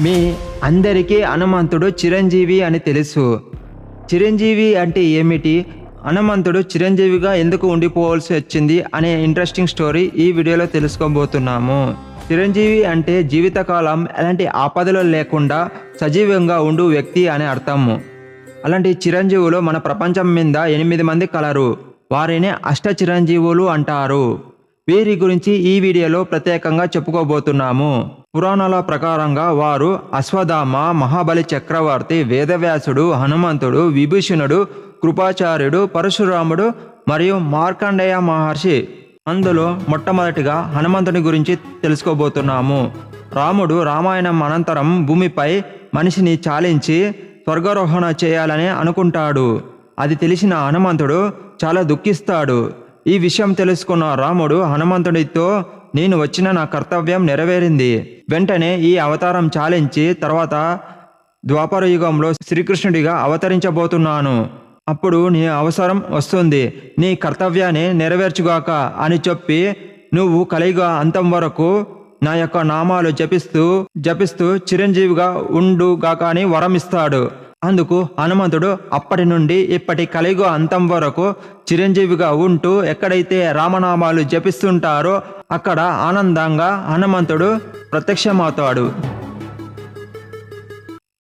మీ అందరికీ హనుమంతుడు చిరంజీవి అని తెలుసు. చిరంజీవి అంటే ఏమిటి? హనుమంతుడు చిరంజీవిగా ఎందుకు ఉండిపోవాల్సి వచ్చింది అనే ఇంట్రెస్టింగ్ స్టోరీ ఈ వీడియోలో తెలుసుకోబోతున్నాము. చిరంజీవి అంటే జీవితకాలం ఎలాంటి ఆపదలు లేకుండా సజీవంగా ఉండు వ్యక్తి అనే అర్థము. అలాంటి చిరంజీవులు మన ప్రపంచం మీద ఎనిమిది మంది కలరు. వారిని అష్ట చిరంజీవులు అంటారు. వీరి గురించి ఈ వీడియోలో ప్రత్యేకంగా చెప్పుకోబోతున్నాము. పురాణాల ప్రకారంగా వారు అశ్వధామ మహాబలి చక్రవర్తి వేదవ్యాసుడు హనుమంతుడు విభీషణుడు కృపాచార్యుడు పరశురాముడు మరియు మార్కండేయ మహర్షి. అందులో మొట్టమొదటిగా హనుమంతుని గురించి తెలుసుకోబోతున్నాము. రాముడు రామాయణం అనంతరం భూమిపై మనిషిని చాలించి స్వర్గారోహణ చేయాలని అనుకుంటాడు. అది తెలిసిన హనుమంతుడు చాలా దుఃఖిస్తాడు. ఈ విషయం తెలుసుకున్న రాముడు హనుమంతుడితో నేను వచ్చిన నా కర్తవ్యం నెరవేరింది. వెంటనే ఈ అవతారం చాలించి తర్వాత ద్వాపర యుగంలో శ్రీకృష్ణుడిగా అవతరించబోతున్నాను. అప్పుడు నీ అవసరం వస్తుంది. నీ కర్తవ్యాన్ని నెరవేర్చుగాక అని చెప్పి నువ్వు కలియుగ అంతం వరకు నా యొక్క నామాలు జపిస్తూ జపిస్తూ చిరంజీవిగా ఉండుగాక అని వరం ఇస్తాడు అందుకు హనుమంతుడు అప్పటి నుండి ఇప్పటి కలియుగ అంతం వరకు చిరంజీవిగా ఉంటూ ఎక్కడైతే రామనామాలు జపిస్తుంటారో అక్కడ ఆనందంగా హనుమంతుడు ప్రత్యక్షమవుతాడు.